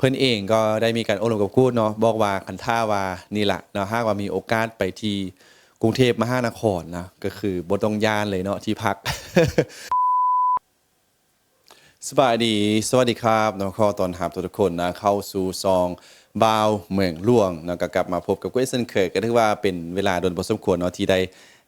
เพิ่อนเองก็ได้มีการอบรมกับกูดเนาะบอกว่าคันท่าว่านี่แหละเนาะหากว่ามีโอกาสไปที่กรุงเทพมหานครนะก็คือบ่ต้องย่านเลยเนาะที่พักสบายดี สวัสดีครับน้องขอตอนรับทุกคนนะเข้าสู่ซองบาวเมืองหลวงนะก็กลับมาพบกับเกวเซนเคยก็ถือว่าเป็นเวลาโดนพอสมควรเนาะที่ได้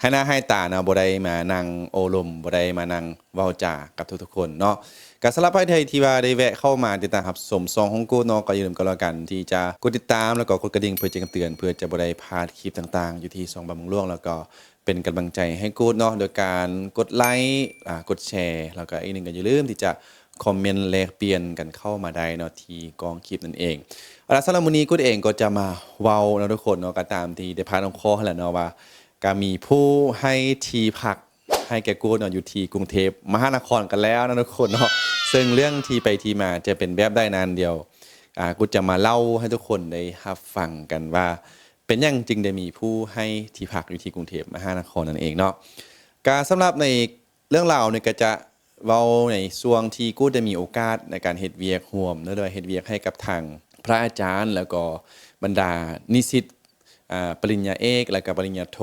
ให้หน้าให้ตานะบ่ได้มานั่งโอลมบ่ได้มานั่งเว้าจากับทุกๆคนเนาะ ก็สำหรับใครที่ว่าได้แวะเข้ามาติดตามรับชมซองของกูเนาะก็อย่าลืมกันแล้วกัน ที่จะกดติดตามแล้วก็กดกระดิ่งเพื่อแจ้งเตือน เพื่อจะบ่ได้พลาดคลิปต่างๆ อยู่ที่ซองบาวเมืองหลวงแล้วก็เป็นกำลังใจให้กูดเนาะโดยการกดไลค์กดแชร์แล้วก็อีกหนึ่งก็อย่าลืมที่จะคอมเมนต์แลกเปลี่ยนกันเข้ามาได้เนาะที่กองคลิปนั่นเองเอาล่ะสำหรับมื้อนี้กูดเองก็จะมาเว้าเนาะทุกคนเนาะก็ตามที่ได้พาน้องคอหั่นแหละเนาะว่าก็มีผู้ให้ทีพัก ให้แกกูเนาะอยู่ที่กรุงเทพมหานครกันแล้วนะทุกคนเนาะซึ่งเรื่องที่ไปที่มาจะเป็นแบบได้นานเดียวอ่ากูจะมาเล่าให้ทุกคนได้รับฟังกันว่า เป็นยังจึงได้มีผู้ให้ที่พักอยู่ที่กรุงเทพมหานครนั่นเองเนาะการสำหรับในเรื่องราวเนี่ยก็จะเว้าในช่วงที่กูได้มีโอกาสในการเฮ็ดเวียกร่วมและโดยเฮ็ดเวียกให้กับทางพระอาจารย์แล้วก็บรรดานิสิตอ่าปริญญาเอก และก็ปริญญาโท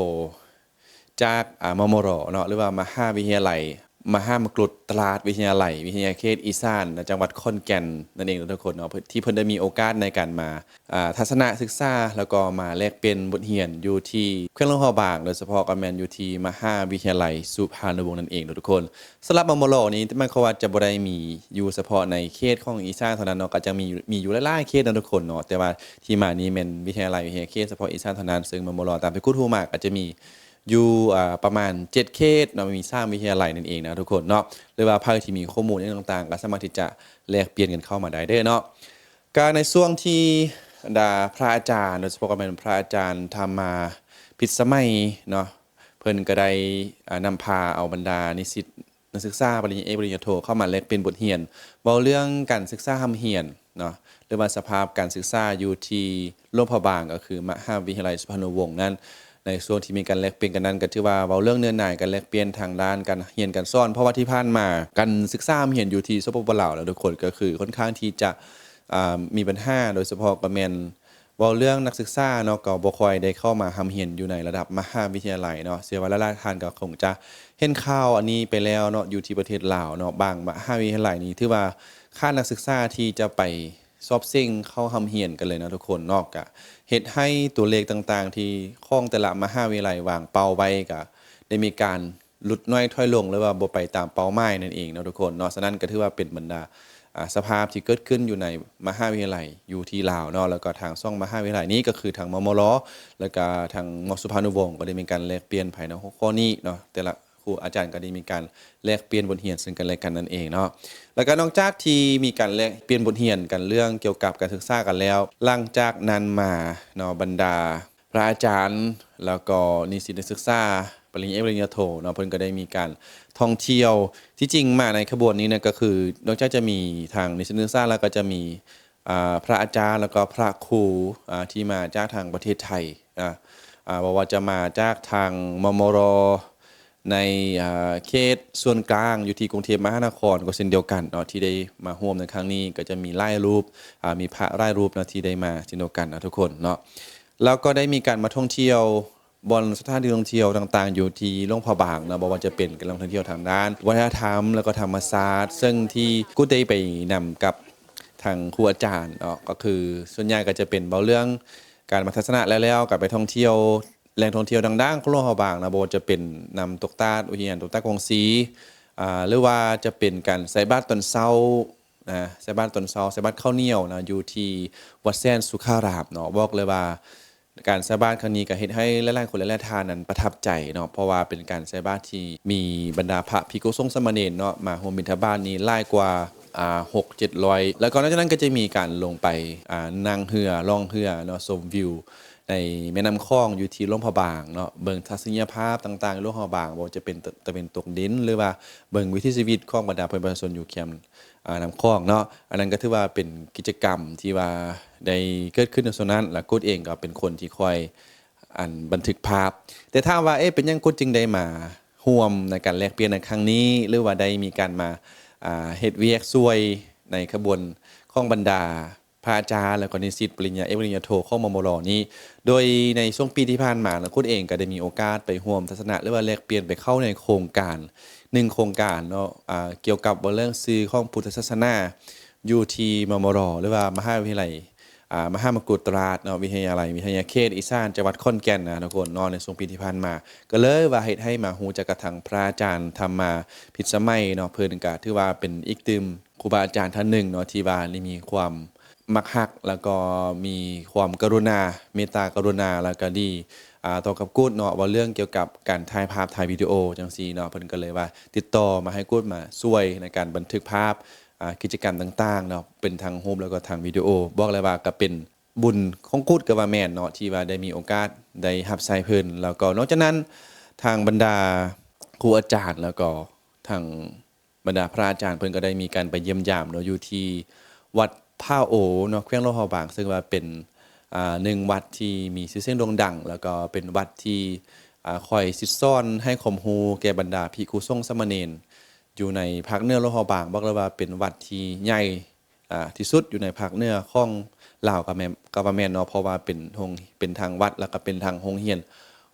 จากอามมรเนาะหรือว่ามหาวิทยาลัยมหามกุฏตราดวิทยาลัย วิทยาเขตอีสานจังหวัดขอนแก่นนั่นเองทุกคนเนาะที่เพิ่นได้มีโอกาสในการมาอ่าทัศนศึกษาแล้วก็มาแลกเปลี่ยนบทเรียนอยู่ที่เครื่องลงหอบางโดยเฉพาะก็แมนอยู่ที่มหาวิทยาลัยสุพรรณวงศ์นั่นเองทุกคนสำหรับมมโรนี้มันเขาว่าจะบ่ได้มีอยู่เฉพาะในเขตของอีสานเท่านั้นเนาะก็จะมีมีอยู่หลายๆเขตนะทุกคนเนาะแต่ว่าที่มานี้แม่นวิทยาลัยวิทยาเขตเฉพาะอีสานเท่านั้นซึ่งมมโรตามที่กูรู้มาก็จะมี อยู่ประมาณ 7 เขตเนาะมีสร้างวิทยาลัยนั่นเองนะทุกคนเนาะหรือว่าภาคที่มีข้อมูลต่างๆ ก็สามารถที่จะแลกเปลี่ยนกันเข้ามาได้เด้อเนาะการในช่วงที่ดาพระอาจารย์โดยเฉพาะก็เป็นพระอาจารย์ทำมาผิสมัยเนาะเพิ่นก็ได้นำพาเอาบรรดานิสิตนักศึกษาปริญญาเอกปริญญาโทเข้ามาแลกเปลี่ยนบทเรียนเว้าเรื่องการศึกษาทำเรียนเนาะหรือว่าสภาพการศึกษาอยู่ที่ร่มพบางก็คือมหาวิทยาลัยสุพรรณวงศ์นั้น ในส่วนที่มีการแลกเปลี่ยนกันนั้นก็ถือว่าเว้าเรื่องเนื้อหน่ายการแลกเปลี่ยนทางด้านการเรียนการสอน เพราะว่าที่ผ่านมาการศึกษาเรียนอยู่ที่สปปลาวแล้วทุกคนก็คือค่อนข้างที่จะมีปัญหาโดยเฉพาะก็แม่นเว้าเรื่องนักศึกษาเนาะก็บ่ค่อยได้เข้ามาทำเรียนอยู่ในระดับมหาวิทยาลัยเนาะเสียว่าหลายทานก็คงจะเห็นข่าวอันนี้ไปแล้วเนาะอยู่ที่ประเทศลาวเนาะบางมหาวิทยาลัยนี้ถือว่าค่านักศึกษาที่จะไป สอบซิ่งเข้าทำเฮียนกันเลยนะทุกคนนอกกะเฮ็ดให้ตัวเลขต่างๆ ที่ข้องแต่ละมหาวิทยาลัยวางเป้าไว้ก็ได้มีการลดน้อยถอยลงหรือว่าบ่ไปตามเป้าหมายนั่นเองนะทุกคนเนาะฉะนั้นก็ถือว่าเป็นบรรดาสภาพที่เกิดขึ้นอยู่ในมหาวิทยาลัยอยู่ที่ลาวเนาะแล้วก็ทางซ่องมหาวิทยาลัยนี้ก็คือทางมมรแล้วก็ทางมสุพรรณวงศ์ก็ได้มีการแลกเปลี่ยนภายในหัวข้อนี้เนาะแต่ละ รูอาจารย์ก็ได้มีการแลกเปลี่ยนบทเรียนซึ่งกันและกันนั่นเองเนาะแล้วก็นอกจากที่มีการแลกเปลี่ยนบทเรียนกันเรื่องเกี่ยวกับการศึกษากันแล้ว หลังจากนั้นมาเนาะบรรดา พระอาจารย์ แล้วก็นิสิตนักศึกษาปริญญาเอกปริญญาโทเนาะเพิ่นก็ได้มีการท่องเที่ยวที่จริงมาในขบวนนี้เนี่ยก็คือนอกจากจะมีทางนิสิตนักศึกษาแล้วก็จะมีอ่าพระอาจารย์แล้วก็พระครูอ่าที่มาจากทางประเทศไทยอ่าอ่าว่าจะมาจากทางมมร ในเขตส่วนกลางอยู่ที่กรุงเทพมหานครก็เช่นเดียวกันเนาะที่ได้มาร่วมในครั้งนี้ก็จะมีไล่รูปมีพระไล่รูปเนาะที่ได้มาเช่นเดียวกันนะทุกคนเนาะแล้วก็ได้มีการมาท่องเที่ยวบนสถานที่ท่องเที่ยวต่างๆ อยู่ที่หลวงพะบางนะบ่ว่าจะเป็นการท่องเที่ยวทางด้าน วัฒนธรรมแล้วก็ธรรมศาสตร์ ซึ่งที่กูได้ไปนำกับทางครูอาจารย์เนาะก็คือส่วนใหญ่ก็จะเป็นเบาเรื่องการมาทัศนะแล้วแล้วกับไปท่องเที่ยว แหล่งท่องเที่ยวดังๆของโลกเขาบางนะบ่จะเป็นนำตกตาดอุทยานตกตาดกองสีอ่าหรือว่าจะเป็นการใส่บาตรตอนเช้านะใส่บาตรตอนเช้าใส่บาตรข้าวเหนียวนะอยู่ที่วัดแซนสุขารามเนาะบอกเลยว่าการใส่บาตรครั้งนี้ก็เฮ็ดให้หลายๆคนหลายๆทานนั้นประทับใจเนาะเพราะว่าเป็นการใส่บาตรที่มีบรรดาพระภิกษุสงฆ์สมเณรเนาะมาร่วมบิณฑบาตนี้หลายกว่าอ่า6 700แล้วก็นอกจากนั้นก็จะมีการลงไปอ่านั่งเรือล่องเรือเนาะชมวิว ในแม่น้ำคลองอยู่ที่ลวงพะบางเนาะเบิ่งทัศนียภาพต่างๆลวงพะบางบ่จะเป็นตะเป็นตกดิน หรือว่าเบิ่งวิถีชีวิตของบรรดาเพื่อนประชาชนอยู่แคมป์อ่าน้ำคลองเนาะอันนั้นก็ถือว่าเป็นกิจกรรมที่ว่าได้เกิดขึ้นในส่วนนั้นและกูดเองก็เป็นคนที่คอยอันบันทึกภาพ แต่ถ้าว่าเอ๊ะเป็นยังกูจึงได้มาร่วมในการแลกเปลี่ยนในครั้งนี้ หรือว่าได้มีการมาอ่าเฮ็ดเวียกช่วยในขบวนของบรรดา พระอาจารย์ แล้วก็นิสิตปริญญาเอกปริญญาโทของมมรอนี้ โดยในช่วงปีที่ผ่านมานะคุณเองก็ได้มีโอกาสไปร่วมทัศนะหรือว่าแลกเปลี่ยนไปเข้าในโครงการหนึ่งโครงการเนาะเกี่ยวกับเรื่องซื้อของพุทธศาสนาอยู่ที่มมรหรือว่ามหาวิทยาลัยอ่ามหามกุฏราชเนาะวิทยาลัยวิทยาเขตอีสานจังหวัดขอนแก่นนะทุกคนนอนในช่วงปีที่ผ่านมา ก็เลยว่าเฮ็ดให้มาฮู้จักกระทังพระอาจารย์ธรรมาพิสมัยเนาะเพิ่นก็ถือว่าเป็นอีกตึมครูบาอาจารย์ท่านหนึ่งเนาะที่ว่านี่มีความ มักฮัก แล้วก็มีความกรุณาเมตตากรุณาแล้วก็ดีอ่าต่อกับกูดเนาะว่าเรื่องเกี่ยวกับการถ่ายภาพถ่ายวิดีโอจังซี่เนาะเพิ่นก็เลยว่าติดต่อมาให้กูดมาช่วยในการบันทึกภาพอ่ากิจกรรมต่างๆเนาะเป็นทางโฮมแล้วก็ทางวิดีโอ บอกเลยว่าก็เป็นบุญของกุดกับว่าแม่นเนาะที่ว่าได้มีโอกาสได้รับใช้เพิ่นแล้วก็นอกจากนั้นทางบรรดาครูอาจารย์แล้วก็ทางบรรดาพระอาจารย์เพิ่นก็ได้มีการไปเยี่ยมยามเนาะอยู่ที่วัด ผ้าโอเนาะแขวงโลหะบาง ซึ่งว่าเป็นหนึ่งวัดที่มีชื่อเสียงโด่งดัง แล้วก็เป็นวัดที่คอยสิดซ่อนให้ความรู้แก่บรรดาภิกษุสงฆ์สามเณรอยู่ในภาคเนื้อโลหะบางบอกเลยว่าเป็นวัดที่ใหญ่ที่สุดอยู่ในภาคเนื้อของลาวกับแม่กับว่าแม่นเนาะเพราะว่าเป็นโรงเป็นทางวัดแล้วก็เป็นทางโรงเรียน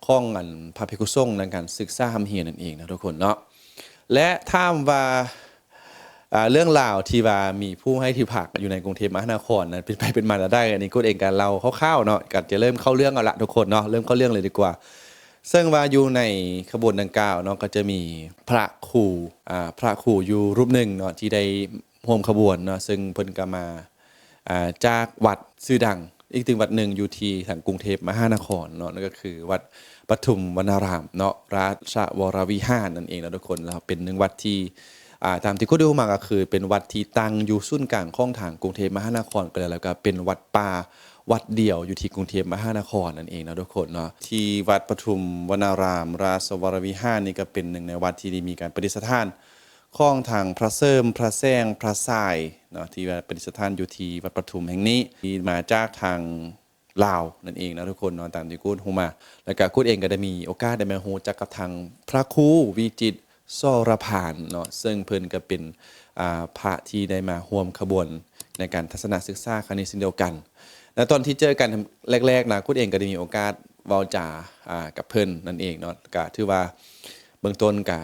ของอันพระภิกษุสงฆ์ในการศึกษาธรรมเรียนนั่นเองนะทุกคนเนาะและถามว่า เรื่องราวที่ว่ามีผู้ให้ที่พักอยู่ในกรุงเทพมหานครนั้นเป็นไปเป็นมาได้อันนี้กูเองการเราคร่าวๆเนาะก็จะเริ่มเข้าเรื่องเอาละทุกคนเนาะเริ่มเข้าเรื่องเลยดีกว่า ซึ่งว่าอยู่ในขบวนดังกล่าวเนาะก็จะมีพระครูอ่าพระครูอยู่รูปหนึ่งเนาะที่ได้ร่มขบวนเนาะซึ่งเพิ่นก็มาอ่าจากวัดชื่อดังอีกถึงวัดหนึ่งอยู่ที่ทางกรุงเทพมหานครเนาะนั่นก็คือวัดปทุมวนารามเนาะราชวรวิหารนั่นเองนะทุกคนแล้วเป็นหนึ่งวัดที่ ตามที่ก็ดูมาก็คือ เป็นวัดที่ตั้งอยู่ศูนย์กลางของทางกรุงเทพมหานครก็เลยแล้วก็เป็นวัดป่าวัดเดียวอยู่ที่กรุงเทพมหานครนั่นเองนะทุกคนเนาะที่วัดปทุมวนาราม ราชวรวิหารนี่ก็เป็นหนึ่งในวัดที่ได้มีการประดิษฐานของทางพระเสริมพระแซงพระสายเนาะที่ว่าประดิษฐานอยู่ที่วัดปทุมแห่งนี้ที่มาจากทางลาวนั่นเองนะทุกคนเนาะตามที่กูดฮูมา แล้วก็กูดเองก็ได้มีโอกาสได้มาฮูจักกับทางพระครูวิจิตร สรพานเนาะซึ่งเพิ่นก็เป็นอ่าพระที่ได้มาร่วมขบวนในการทัศนศึกษาครั้งนี้เช่นเดียวกัน แล้วตอนที่เจอกันแรกๆนะคุณเองก็ได้มีโอกาสเว้าจาอ่ากับเพิ่นนั่นเองเนาะก็ถือว่าเบื้องต้นก็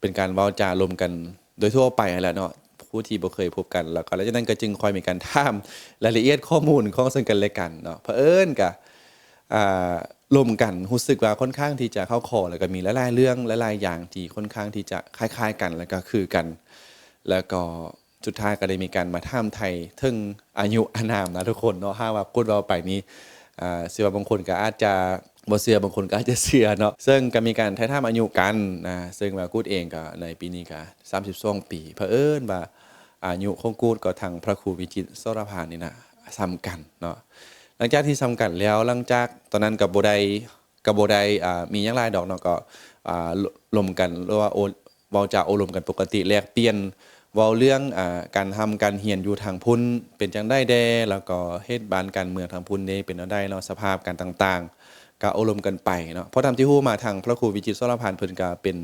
เป็นการเว้าจารวมกันโดยทั่วไปแหละเนาะผู้ที่บ่เคยพบกันแล้วก็หลังจากนั้นก็จึงคอยมีการถามรายละเอียดข้อมูลของซึ่งกันและกันเนาะเผอิญก็อ่า รวมกันรู้สึกว่าค่อนข้างที่จะเข้าคอแล้วก็มีหลายๆเรื่องหลายๆอย่างที่ค่อนข้างที่จะคล้ายๆกันแล้วก็คือกัน แล้วก็สุดท้ายก็ได้มีการมาท่ามไทยถึงอายุอานามนะทุกคนเนาะถ้าว่าพูดเราไปนี้อ่าเสือบางคนก็อาจจะบ่เสือบางคนก็อาจจะเสือเนาะซึ่งก็มีการถ่ายทำอายุกันนะซึ่งว่ากูดเองก็ในปีนี้ก็32ปีเผอิญว่าอายุของกูดก็ทางพระครูวิจิตรสรพานนี่นะซ้ำกันเนาะ หลังจากที่ซ้ำกันแล้วหลังจากตอนนั้นกับโบไดกับโบไดมียังหลายดอกเนาะก็ลมกันหรือว่าโอเวาจาโอลมกันปกติแลกเปลี่ยนเว้าเรื่องอการทำการเรียนอยู่ทางพุ่นเป็นจังได๋แดแล้วก็เฮ็ดบ้านการเมืองทางพุ่นนี่เป็นจังได้เนาะสภาพการต่างๆ ก็โอลมกันไปเนาะเพราะตาที่ฮู้มาทางพระครูวิจิตรสรพานเพิ่นก็เป็น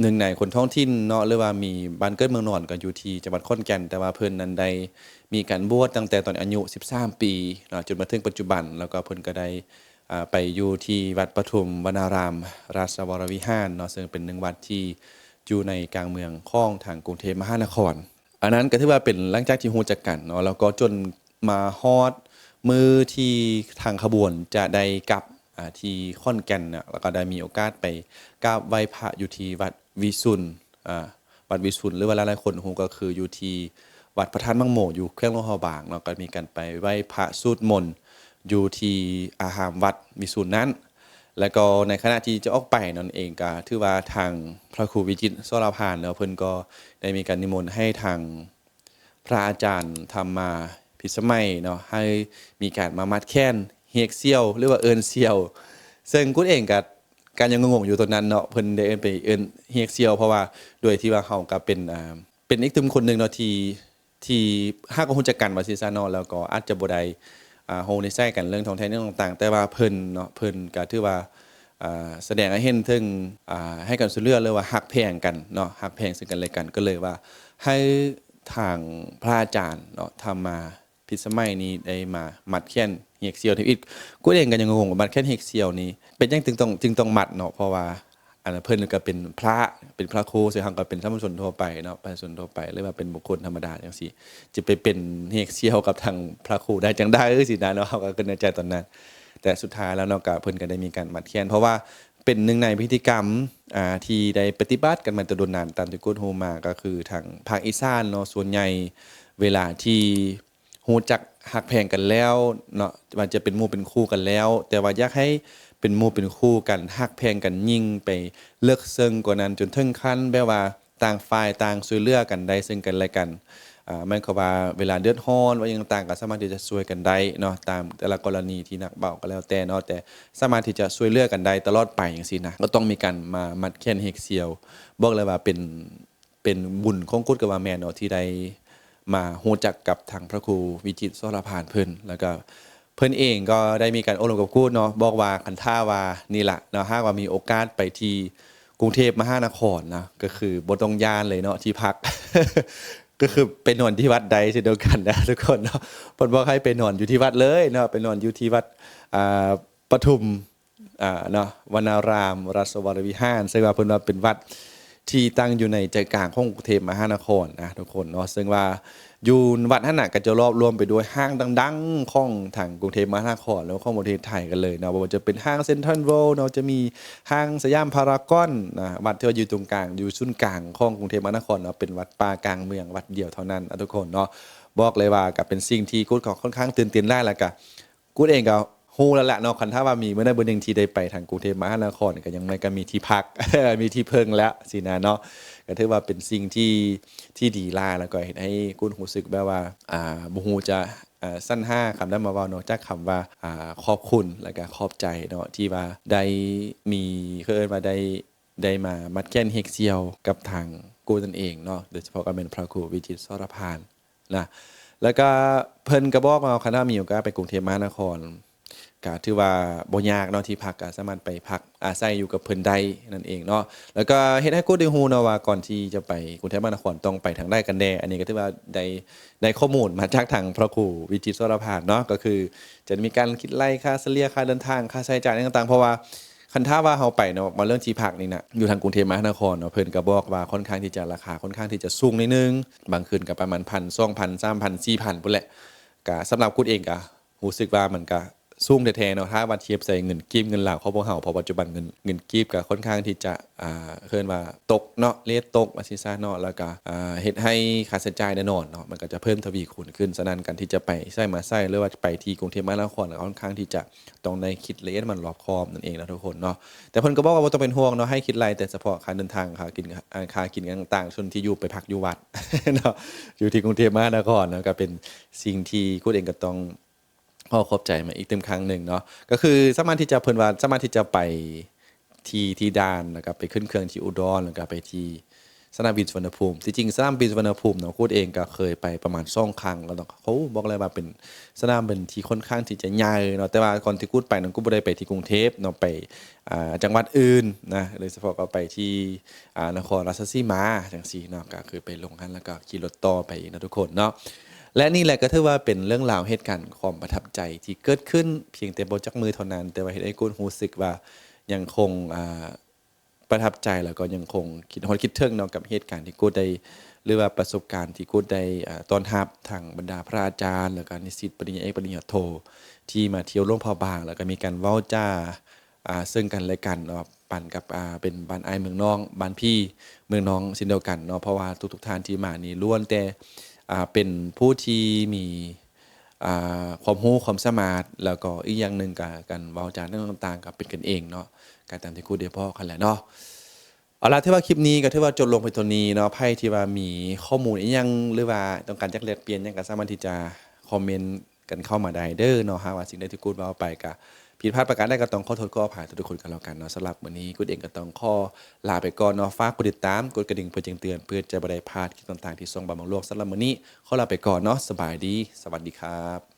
หนึ่งในคนท้องถิ่นเนาะหรือว่ามีบ้านเกิดเมืองนอนก็อยู่ที่จังหวัดขอนแก่นแต่ว่าเพิ่นนั้นได้ มีการบวชตั้งแต่ตอนอายุ 13 ปีนะจนมาถึงปัจจุบัน แล้วก็เพิ่นก็ได้ไปอยู่ที่วัดปทุมวนาราม ราชวรวิหารเนาะซึ่งเป็นหนึ่งวัดที่อยู่ในกลางเมืองข้องทางกรุงเทพมหานคร อันนั้นก็ถือว่าเป็นหลังจากที่ฮู้จักกันเนาะแล้วก็จนมาฮอดมือที่ทางขบวนจะได้กลับที่ขอนแก่นเนี่ยแล้วก็ได้มีโอกาสไปกราบไหว้พระอยู่ที่วัดวิสุนอ่าวัดวิสุนหรือว่าหลายๆคนฮู้ก็คืออยู่ที่ วัดพระธาตุมังโมอยู่แขวงหลงพระบางเนาก็มีการไปไหว้พระสูตรมนต์อยู่ที่อาหามวัดวิสุนนั้น แล้วก็ในขณะที่จะออกไปนั่นเองก็ถือว่าทางพระครูวิจิตรสรพานแล้วเพิ่นก็ได้มีการนิมนต์ให้ทางพระอาจารย์ทำมาพิสมัยเนาะให้มีการมามัดแค้นเฮกเซียวหรือว่าเอินเซียว ซึ่งกูเองก็การยังงงอยู่ตรงนั้นเนาะเพิ่นได้เอินไปเอินเฮกเซียวเพราะว่าโดยที่ว่าเขาก็เป็นอ่าเป็นอีกตึมคนหนึงเนาะที่ ที่ฮักก็ฮู้จักกันว่าซิซะเนาะแล้วก็อาจจะบ่ได้อ่าโฮในใช้กันเรื่องท้องแท้เรื่องต่างๆ แต่ว่าเพิ่นเนาะเพิ่นก็ถือว่าอ่าแสดงให้เห็นถึงอ่าให้กันสุเลือเลยว่าฮักแพงกันเนาะฮักแพงซึ่งกันและกันก็เลยว่า ให้ทางพระอาจารย์เนาะทำมาพิสมัยนี้ได้มามัดแค้นเฮกเซียวที่อีกกูเองก็ยังงงว่ามัดแค้นเฮกเซียวนี้เป็นจังจึงต้องจึงต้องมัดเนาะเพราะว่า อันนั้นเพิ่นก็เป็นพระเป็นพระครูส่วนทางก็เป็นสามัญชนทั่วไปเนาะประชาชนทั่วไปหรือว่าเป็นบุคคลธรรมดาจังซี่จะไปเป็นเฮกเซียวกับทางพระครูได้จังได้เอ้ยสินะเนาะก็เกิดในใจตอนนั้น แต่สุดท้ายแล้วเนาะก็เพิ่นก็ได้มีการมัดแค้นเพราะว่าเป็นหนึ่งในพิธีกรรมอ่าที่ได้ปฏิบัติกันมาแตะดนนานตามที่กูดโฮมาก็คือทางภาคอีสานเนาะส่วนใหญ่เวลาที่ฮู้จักฮักแพงกันแล้วเนาะมันจะเป็นหมู่เป็นคู่กันแล้ว แต่ว่าอยากให้ เป็นมู่เป็นคู่กันฮักแพงกันยิ่งไปเลิกซึ่งกว่านั้นจนถึงขั้นแบบว่าต่างฝ่ายต่างช่วยเหลือกันได้ซึ่งกันและกันอ่าหมันก็ว่าเวลาเดือดร้อนว่าหยังต่างก็สามารถที่จะช่วยกันได้เนาะตามแต่ละกรณีที่หนักเบาก็แล้วแต่เนาะแต่สามารถที่จะช่วยเหลือกันได้ตลอดไปอย่างซี่นะก็ต้องมีการมามัดแค้นเฮกเซียว บอกเลยว่าเป็นเป็นบุญของกุศกับว่าแม่นเนาะที่ได้มาฮู้จักกับทางพระครูวิจิตรสรพานเพิ่นแล้วก็ เพิ่อนเองก็ได้มีการโอบรมกับกูดเนาะบอกว่าคันท่าว่านี่แหละเนาะหากว่ามีโอกาสไปที่กรุงเทพมหานครนะก็คือบ่ต้องยานเลยเนาะที่พัก ก็คือไปนอนที่วัดใดเช่นเดียวกันนะทุกคนเนาะเพิ่นบอกให้ไปนอนอยู่ที่วัดเลยเนาะไปนอนอยู่ที่วัดอ่าปทุมอ่าเนาะวนารามรัศวรวิหารซึ่งว่าเพิ่นว่าเป็นวัดที่ตั้งอยู่ในใจกลางของกรุงเทพมหานครนะทุกคนเนาะซึ่งว่า อยู่วัดนั่นน่ะก็จะรอบรวมไปด้วยห้างดังๆของทางกรุงเทพมหานครแล้วของประเทศไทยกันเลยเนาะว่าจะเป็นห้างเซ็นทรัลเวิลด์เนาะจะมีห้างสยามพารากอนนะวัดที่ว่าอยู่ตรงกลางอยู่ศูนย์กลางของกรุงเทพมหานครเนาะเป็นวัดป่ากลางเมืองวัดเดียวเท่านั้นทุกคนเนาะบอกเลยว่าก็เป็นสิ่งที่กูดก็ค่อนข้างตื่นเต้นได้แล้วก็กูดเองก็ฮู้แล้วแหละเนาะคันถ้าว่ามีเมื่อใดเบอร์หนึ่งที่ได้ไปทางกรุงเทพมหานครก็ยังไม่ก็มีที่พักมีที่เพิงแล้วสินะเนาะ ก็ถือว่าเป็นสิ่งที่ที่ดีหลาแล้วก็เฮ็ดให้กูดรู้สึกแบบว่าอ่าบ่ฮู้จะสั้นห้าคำได้มาว้านอกจากคำว่าอ่าขอบคุณแล้วก็ขอบใจเนาะที่ว่าได้มีคือเอิ้นว่าได้ได้มามัดแก้นเฮกเซียวกับทางกูนั่นเองเนาะโดยเฉพาะก็เป็นพระครูวิจิตรสรพานนะแล้วก็เพิ่นก็บอกมาคณะมีโอกาสไปกรุงเทพมหานคร ก็ถือว่าบ่ยากเนาะที่พักก็สามารถไปพักอาศัยอยู่กับเพิ่นได้นั่นเองเนาะแล้วก็เฮ็ดให้กูได้ฮู้เนาะว่าก่อนที่จะไปกรุงเทพมหานครต้องไปทางใดกันแน่อันนี้ก็ถือว่าได้ได้ข้อมูลมาจากทางพระครูวิจิตรสรพานเนาะก็คือ จะมีการคิดไล่ค่าเสลียค่าเดินทางค่าใช้จ่ายต่างๆ เพราะว่าคันท่าว่าเฮาไปเนาะมาเรื่องที่พักนี่นะอยู่ทางกรุงเทพมหานครเนาะเพิ่นก็บอกว่าค่อนข้างที่จะราคาค่อนข้างที่จะสูงนิดนึงบางคืนก็ประมาณ1,000 2,000 3,000 4,000พุ่นแหละก็สำหรับคุณเองก็รู้สึกว่ามันก็ สูงแท้ๆเนาะถ้าว่าเทียบใส่เงินกีบเงินหลาวของพวกเฮาเพราะปัจจุบันเงินเงินกีบก็ค่อนข้างที่จะอ่าเคินว่าตกเนาะเรทตกว่าซิซ่าเนาะแล้วก็อ่าเฮ็ดให้ค่าใช้จ่ายแน่นอนเนาะมันก็จะเพิ่มทวีคูณขึ้นฉะนั้นการที่จะไปใช้มาใช้หรือว่าไปที่กรุงเทพมหานครก็ค่อนข้างที่จะต้องได้คิดละเอียดมันรอบคอบนั่นเองนะทุกคนเนาะแต่เพิ่นก็บอกว่าบ่ต้องเป็นห่วงเนาะให้คิดรายแต่เฉพาะค่าเดินทางค่ากินค่ากินต่างๆส่วนที่อยู่ไปพักอยู่วัดเนาะอยู่ที่กรุงเทพมหานครเนาะก็เป็นสิ่งที่คุณเองก็ต้อง ขอขอบใจมาอีกเต็มครั้งหนึ่งเนาะก็คือสามารถที่จะเพิ่นว่าสามารถที่จะไปที่ที่ด่านแล้วก็ไปขึ้นเครื่องที่อุดรแล้วก็ไปที่สนามบินสุวรรณภูมิจริงๆสนามบินสุวรรณภูมิเนาะพูดเองก็เคยไปประมาณ2ครั้งแล้วเนาะเขาบอกเลยว่าเป็นสนามบินที่ค่อนข้างที่จะใหญ่เนาะแต่ว่าก่อนที่กูดไปนั้นกูบ่ได้ไปที่กรุงเทพเนาะไปอ่าจังหวัดอื่นนะโดยเฉพาะก็ไปที่อ่านครราชสีมาจังซี่เนาะก็คือไปลงกันแล้วก็ขี่รถต่อไปนะทุกคนเนาะ และนี่แหละก็ถือว่าเป็นเรื่องราวเหตุการณ์ความประทับใจที่เกิดขึ้นเพียงแต่บนจักมือเท่านั้น แต่ว่าเห็นไอ้กุนรู้สึกว่ายังคงประทับใจแล้วก็ยังคงคิดฮอดคิดถึงเนาะกับเหตุการณ์ที่กูได้หรือว่าประสบการณ์ที่กูได้ตอนรับทางบรรดาพระอาจารย์ แล้วก็นิสิตปริญญาเอกปริญญาโท ที่มาเที่ยวร่วมพอบาง แล้วก็มีการเว้าจ้าซึ่งกันและกันเนาะปั่นกับเป็นบ้านอเมืองน้องบ้านพี่เมืองน้องเช่นเดียวกันเนาะเพราะว่าทุกๆท่านที่มานี่ล้วนแต่ เป็นผู้ที่มีความรู้ความสามารถแล้วก็อีกอย่างหนึ่งกับการเว้าจาเรื่องต่างๆก็เป็นกันเองเนาะการตามที่ครูได้พ่อกันแหละเนาะเอาละที่ว่าคลิปนี้ก็ถือว่าจบลงไปตัวนี้เนาะไพ่ที่ว่ามีข้อมูลอีกอยังหรือว่าต้องการจักแลกเปลี่ยนยังก็สามารถที่จะคอมเมนต์กันเข้ามาได้เด้อเนาะหาว่าสิ่งใดที่กูดเว้าไปก็ ผิดพลาดประการใดก็ต้องขอโทษขออภัยทุกคนกันแล้วกันเนาะสำหรับวันนี้กูเองก็ต้องขอลาไปก่อนเนาะฝากกดติดตามกดกระดิ่งเพื่อแจ้งเตือนเพื่อจะบ่ได้พลาดคลิปต่างๆที่ส่งบำบังโลกสำหรับวันนี้ขอลาไปก่อนเนาะสบายดี สวัสดีครับ